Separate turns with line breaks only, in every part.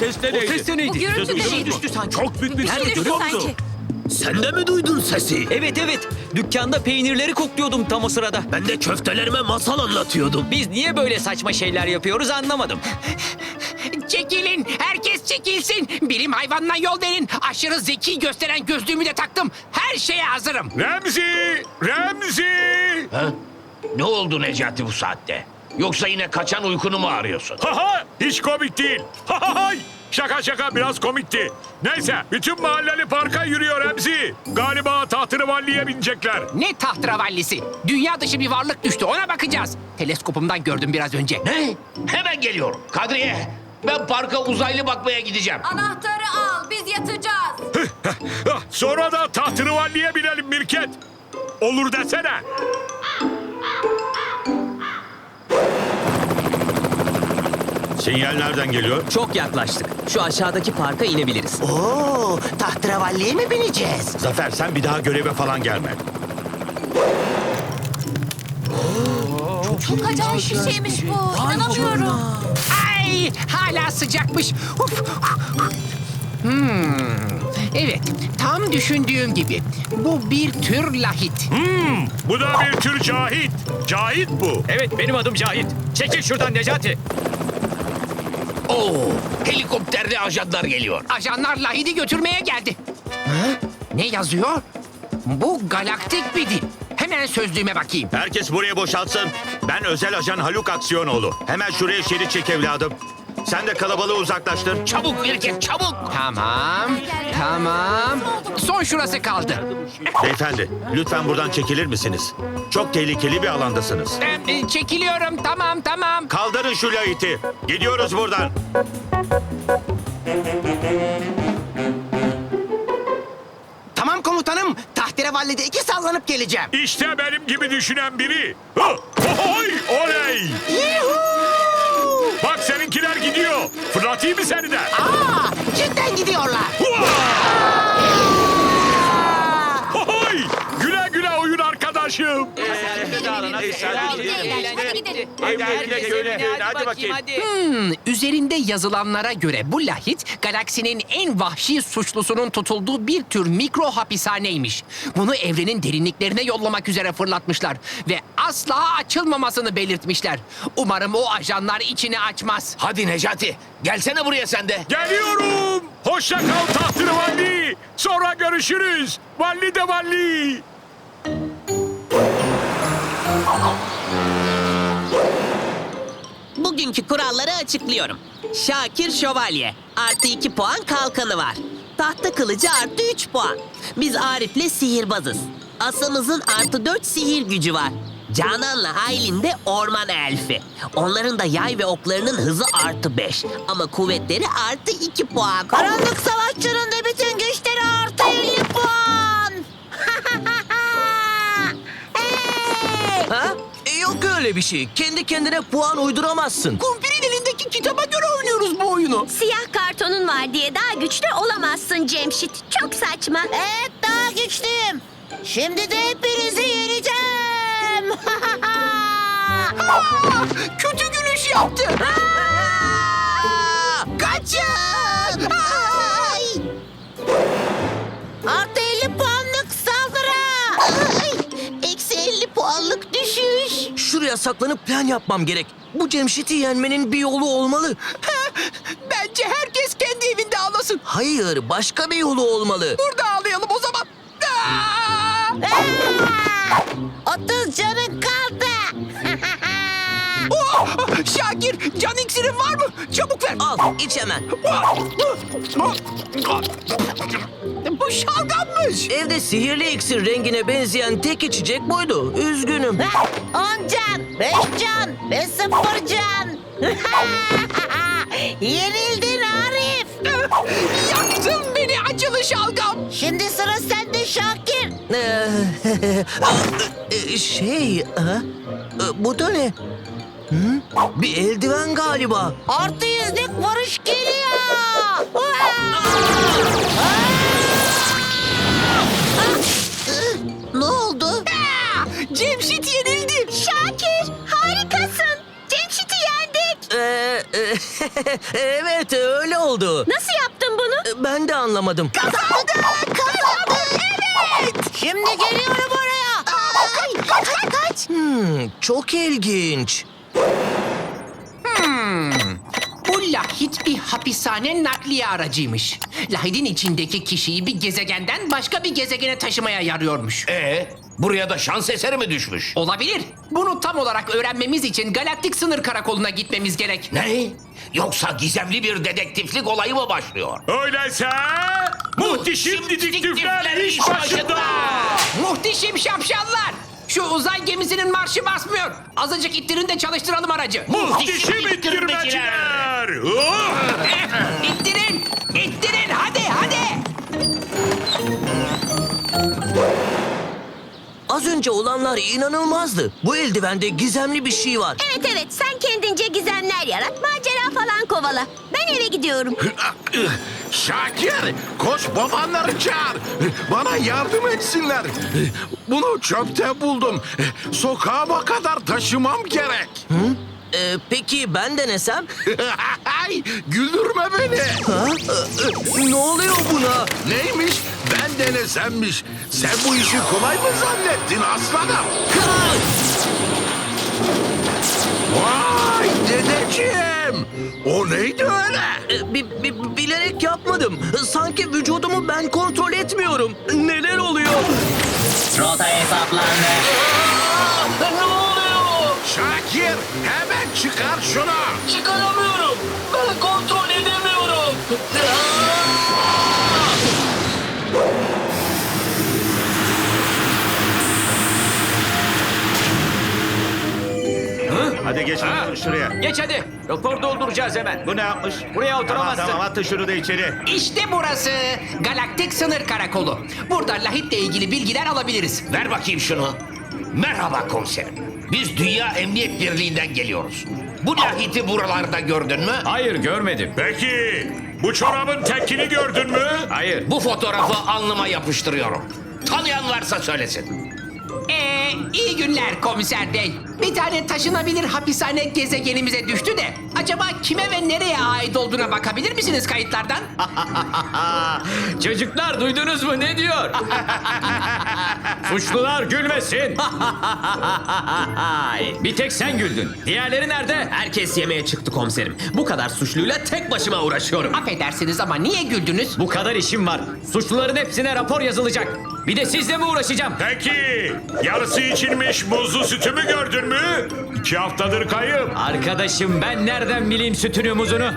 de
O
neydi?
ses de neydi?
Bu gürültü de neydi?
düştü sanki.
Çok büyük bir ses
görüyor musun?
sanki.
Sen de mi duydun sesi?
Evet evet. Dükkanda peynirleri kokluyordum tam o sırada.
Ben de köftelerime masal anlatıyordum.
Biz niye böyle saçma şeyler yapıyoruz anlamadım.
Çekilin, herkes çekilsin. Bilim hayvanına yol verin. Aşırı zeki gösteren gözlüğümü de taktım. Her şeye hazırım.
Remzi! Remzi!
Ha? Ne oldu Necati bu saatte? Yoksa yine kaçan uykunu mu arıyorsun?
Ha ha! Hiç komik değil. Ha ha hay! Şaka şaka biraz komikti. Neyse bütün mahalleli parka yürüyor Remzi. Galiba tahtını valliye binecekler.
Ne tahtıravallisi? Dünya dışı bir varlık düştü. Ona bakacağız. Teleskopumdan gördüm biraz önce.
Ne? Hemen geliyorum. Kadriye, ben parka uzaylı bakmaya gideceğim.
Anahtarı al, biz yatacağız.
Ah, Sonra da tahtını valliye binelim Mirket. Olur desene.
Sinyal nereden geliyor?
Çok yaklaştık. Şu aşağıdaki parka inebiliriz.
Oo, tahtıravalliye mi bineceğiz?
Zafer sen bir daha göreve falan gelme.
Çok acayip bir şeymiş bu. İnanamıyorum.
Ay, hala sıcakmış. Uf, uf, uf. Hmm. Evet, tam düşündüğüm gibi. Bu bir tür lahit.
Hmm, bu da bir tür cahit. Cahit bu.
Evet benim adım Cahit. Çekil şuradan Necati.
Oo, helikopterli ajanlar geliyor.
Ajanlar lahidi götürmeye geldi. Ha? Ne yazıyor? Bu galaktik bir dil. Hemen sözlüğüme bakayım.
Herkes buraya boşaltsın. Ben özel ajan Haluk Aksiyonoğlu. Hemen şuraya şerit çek evladım. Sen de kalabalığı uzaklaştır.
Çabuk Mirket, çabuk.
Tamam, tamam. Son şurası kaldı.
Beyefendi lütfen buradan çekilir misiniz? Çok tehlikeli bir alandasınız.
Ee, e, çekiliyorum, tamam, tamam.
Kaldırın şu layiti. Gidiyoruz buradan.
Tamam komutanım. Tahterevallide iki sallanıp geleceğim.
İşte benim gibi düşünen biri. Hı, Oy, oley! Bak seninkiler gidiyor. Fırlatayım mı seni de?
Aa,
Hadi gidelim.
Hadi bakayım.
Hmm, üzerinde yazılanlara göre bu lahit galaksinin en vahşi suçlusunun tutulduğu bir tür mikro hapishaneymiş. Bunu evrenin derinliklerine yollamak üzere fırlatmışlar ve asla açılmamasını belirtmişler. Umarım o ajanlar içini açmaz.
Hadi Necati, gelsene buraya sen de.
Geliyorum. Hoşça kal tahtını valli. Sonra görüşürüz. Valli de valli.
Bugünkü kuralları açıklıyorum. Şakir Şövalye. Artı iki puan kalkanı var. Tahta kılıcı artı üç puan. Biz Arif'le sihirbazız. Asamızın artı dört sihir gücü var. Canan'la Aylin de orman elfi. Onların da yay ve oklarının hızı artı beş. Ama kuvvetleri artı iki puan. Karanlık savaşçının da bütün güçleri artı elli puan. hey!
Ha? E, yok öyle bir şey. Kendi kendine puan uyduramazsın.
Kumpirin elindeki kitaba göre oynuyoruz bu oyunu.
Siyah kartonun var diye daha güçlü olamazsın Cemşit. Çok saçma.
Evet daha güçlüyüm. Şimdi de hepinizi yeneceğim.
Kötü gülüş yaptı.
Kaçın!
Şuraya saklanıp plan yapmam gerek. Bu Cemşit'i yenmenin bir yolu olmalı.
Bence herkes kendi evinde ağlasın.
Hayır, başka bir yolu olmalı.
Burada ağlayalım o zaman. Aa!
Aa! 30 canın kaldı.
Oh! Şakir, can iksirin var mı? Çabuk ver.
Al, iç hemen.
Bu şalgammış.
Evde sihirli iksir rengine benzeyen tek içecek buydu. Üzgünüm.
10 can, 5 can ve 0 can. Yenildin Arif.
Yaktın beni acılı şalgam.
Şimdi sıra sende Şakir.
Ee, e, şey, ha? E, bu da ne? Hı? Bir eldiven galiba.
Artı yüzlük vuruş geliyor. ne oldu?
Cemşit yenildi.
Şakir harikasın. Cemşit'i yendik.
Ee, e, evet öyle oldu.
Nasıl yaptın bunu?
Ben de anlamadım.
Kazandı! Kazandı! Evet! Şimdi geliyorum oraya. Ay, kaç kaç.
Hmm, çok ilginç.
Bu lahit bir hapishane nakliye aracıymış. Lahitin içindeki kişiyi bir gezegenden başka bir gezegene taşımaya yarıyormuş.
Ee, buraya da şans eseri mi düşmüş?
Olabilir. Bunu tam olarak öğrenmemiz için galaktik sınır karakoluna gitmemiz gerek.
Ne? Yoksa gizemli bir dedektiflik olayı mı başlıyor?
Öyleyse muhteşem dedektifler iş başında.
Muhteşem şapşallar! Şu uzay gemisinin marşı basmıyor. Azıcık ittirin de çalıştıralım aracı.
Muhteşem ittirmeciler. Oh!
İttirin! İttirin! Hadi hadi!
Az önce olanlar inanılmazdı. Bu eldivende gizemli bir şey var.
Evet evet sen kendince gizemler yarat, macera falan kovala. Ben eve gidiyorum.
Şakir, koş babanları çağır. Bana yardım etsinler. Bunu çöpte buldum. Sokağıma kadar taşımam gerek.
Ee, peki ben denesem?
Güldürme beni.
Ha? Ee, ne oluyor buna?
Neymiş? Ben denesemmiş. Sen bu işi kolay mı zannettin aslanım? Vay dedeciğim. O neydi öyle?
Ee, bi- bi- bilerek yapmadım. Sanki vücudumu ben kontrol etmiyorum. Neler oluyor?
Rota hesaplandı.
Aa, ne oluyor?
Şakir hemen çıkar şunu.
Çıkaramıyorum.
Hadi geç bakalım şuraya.
Geç hadi. Rapor dolduracağız hemen.
Bu ne yapmış?
Buraya oturamazsın.
Tamam tamam atın şunu da içeri.
İşte burası. Galaktik sınır karakolu. Burada lahitle ilgili bilgiler alabiliriz.
Ver bakayım şunu. Merhaba komiserim. Biz Dünya Emniyet Birliği'nden geliyoruz. Bu lahiti buralarda gördün mü?
Hayır görmedim.
Peki bu çorabın tekini gördün mü?
Hayır.
Bu fotoğrafı alnıma yapıştırıyorum. Tanıyan varsa söylesin.
Ee, iyi günler komiser bey. Bir tane taşınabilir hapishane gezegenimize düştü de. Acaba kime ve nereye ait olduğuna bakabilir misiniz kayıtlardan?
Çocuklar duydunuz mu ne diyor? Suçlular gülmesin. Bir tek sen güldün. Diğerleri nerede?
Herkes yemeğe çıktı komiserim. Bu kadar suçluyla tek başıma uğraşıyorum.
Affedersiniz ama niye güldünüz?
Bu kadar işim var. Suçluların hepsine rapor yazılacak. Bir de sizle mi uğraşacağım?
Peki yarısı içilmiş buzlu sütümü gördün mü? İki haftadır kayıp.
Arkadaşım ben nereden bileyim sütünü muzunu?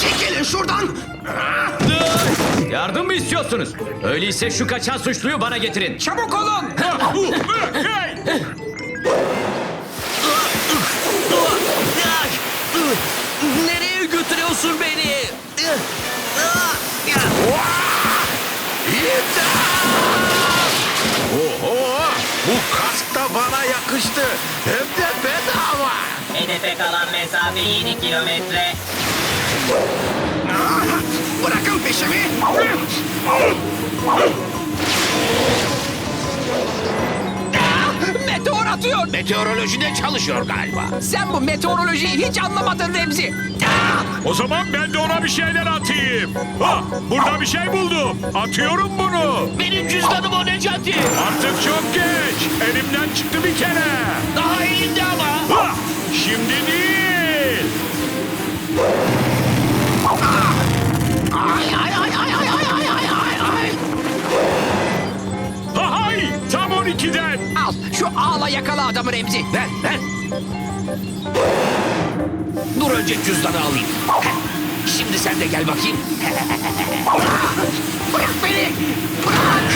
Çekilin şuradan.
Yardım mı istiyorsunuz? Öyleyse şu kaçan suçluyu bana getirin.
Çabuk olun!
Hey!
Nereye götürüyorsun beni?
Oho, bu da bana yakıştı. Hem de bedava.
Hedefe kalan mesafe 7 kilometre.
Bırakın peşimi.
Meteorolojide çalışıyor galiba.
Sen bu meteorolojiyi hiç anlamadın Remzi.
O zaman ben de ona bir şeyler atayım. Ha, burada bir şey buldum. Atıyorum bunu.
Benim cüzdanım o Necati.
Artık çok geç. Elimden çıktı bir kere.
Daha elinde ama.
Ha, şimdi değil.
Ağla yakala adamı Remzi.
Ver, ver. Dur önce cüzdanı alayım. Şimdi sen de gel bakayım.
Bırak beni! Bırak!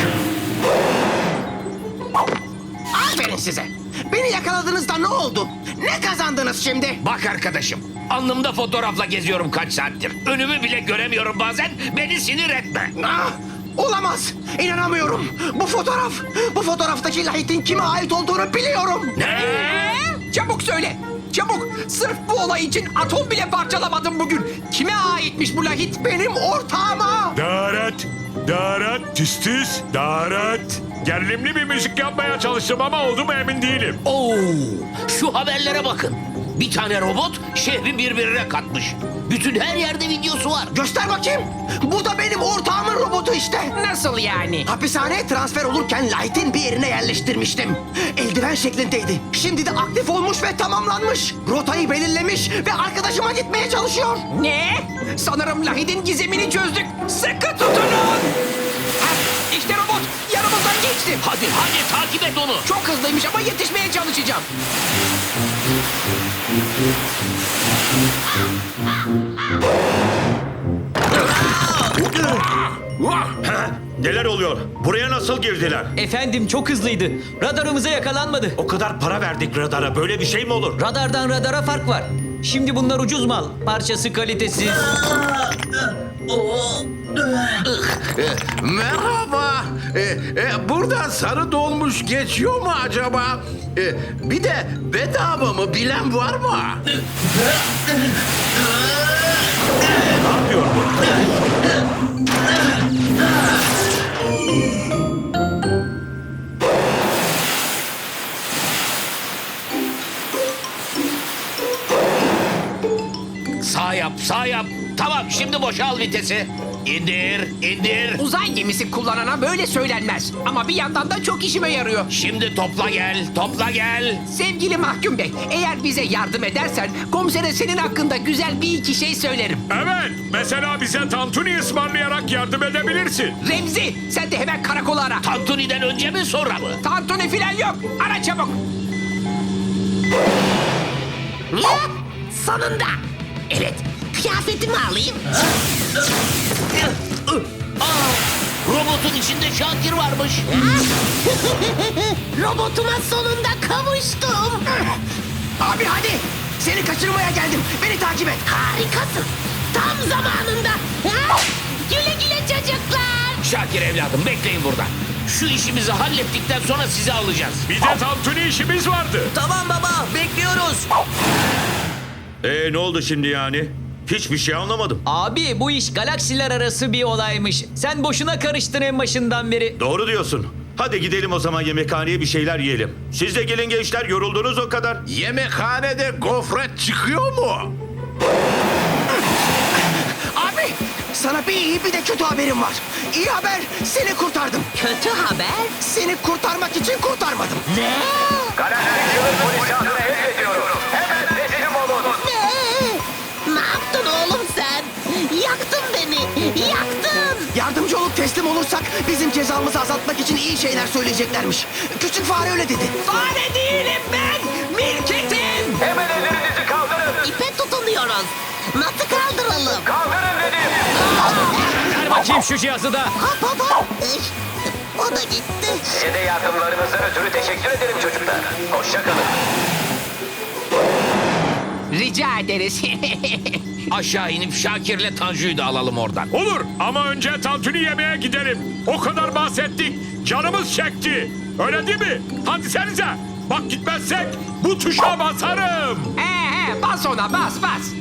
Aferin size. Beni yakaladığınızda ne oldu? Ne kazandınız şimdi?
Bak arkadaşım, alnımda fotoğrafla geziyorum kaç saattir. Önümü bile göremiyorum bazen. Beni sinir etme.
Ah, olamaz. İnanamıyorum. Bu fotoğraf, bu fotoğraftaki lahitin kime ait olduğunu biliyorum.
Ne?
Çabuk söyle. Çabuk. Sırf bu olay için atom bile parçalamadım bugün. Kime aitmiş bu lahit? Benim ortağıma.
Darat, darat, tüs, darat. Gerilimli bir müzik yapmaya çalıştım ama oldu mu emin değilim.
Oo, şu haberlere bakın. Bir tane robot şehri birbirine katmış. Bütün her yerde videosu var.
Göster bakayım. Bu da benim ortağımın robotu işte.
Nasıl yani?
Hapishaneye transfer olurken Light'in bir yerine yerleştirmiştim. Eldiven şeklindeydi. Şimdi de aktif olmuş ve tamamlanmış. Rotayı belirlemiş ve arkadaşıma gitmeye çalışıyor.
Ne? Sanırım Lahit'in gizemini çözdük. Sıkı tutunun. İşte robot yanımızdan geçti.
Hadi hadi takip et onu.
Çok hızlıymış ama yetişmeye çalışacağım.
Neler oluyor? Buraya nasıl girdiler?
Efendim çok hızlıydı. Radarımıza yakalanmadı.
O kadar para verdik radara. Böyle bir şey mi olur?
Radardan radara fark var. Şimdi bunlar ucuz mal. Parçası kalitesiz.
Merhaba. E, e, buradan sarı dolmuş geçiyor mu acaba? E, bir de bedava mı bilen var mı?
Ne yapıyor bu?
Sağ yap. Tamam şimdi boşal vitesi. İndir indir.
Uzay gemisi kullanana böyle söylenmez. Ama bir yandan da çok işime yarıyor.
Şimdi topla gel topla gel.
Sevgili mahkum bey, eğer bize yardım edersen komisere senin hakkında güzel bir iki şey söylerim.
Evet, mesela bize tantuni ısmarlayarak yardım edebilirsin.
Remzi, sen de hemen karakola ara.
Tantuni'den önce mi sonra mı?
Tantuni filan yok. Ara çabuk.
Sonunda. Evet, kıyafetimi alayım.
Robotun içinde Şakir varmış.
Robotuma sonunda kavuştum.
Abi hadi. Seni kaçırmaya geldim. Beni takip et.
Harikasın. Tam zamanında. Güle güle çocuklar.
Şakir evladım bekleyin burada. Şu işimizi hallettikten sonra sizi alacağız.
Bir de tantuni işimiz vardı.
Tamam baba. Bekliyoruz.
Ee ne oldu şimdi yani? Hiçbir şey anlamadım.
Abi bu iş galaksiler arası bir olaymış. Sen boşuna karıştın en başından beri.
Doğru diyorsun. Hadi gidelim o zaman yemekhaneye bir şeyler yiyelim. Siz de gelin gençler yoruldunuz o kadar.
Yemekhanede gofret çıkıyor mu?
Abi sana bir iyi bir de kötü haberim var. İyi haber seni kurtardım.
Kötü haber.
Seni kurtarmak için kurtarmadım. Cezamızı azaltmak için iyi şeyler söyleyeceklermiş. Küçük fare öyle dedi.
Fare değilim ben. Milketim.
İpe tutunuyoruz. Nasıl kaldıralım?
Ver bakayım şu cihazı da.
Hop hop hop. O da gitti.
Size de yardımlarınızdan ötürü teşekkür ederim çocuklar. Hoşçakalın.
Rica ederiz.
Aşağı inip Şakir'le Tanju'yu da alalım oradan.
Olur ama önce tantuni yemeye gidelim. O kadar bahsettik. Canımız çekti. Öyle değil mi? Hadi senize. Bak gitmezsek bu tuşa basarım.
he he bas ona bas bas.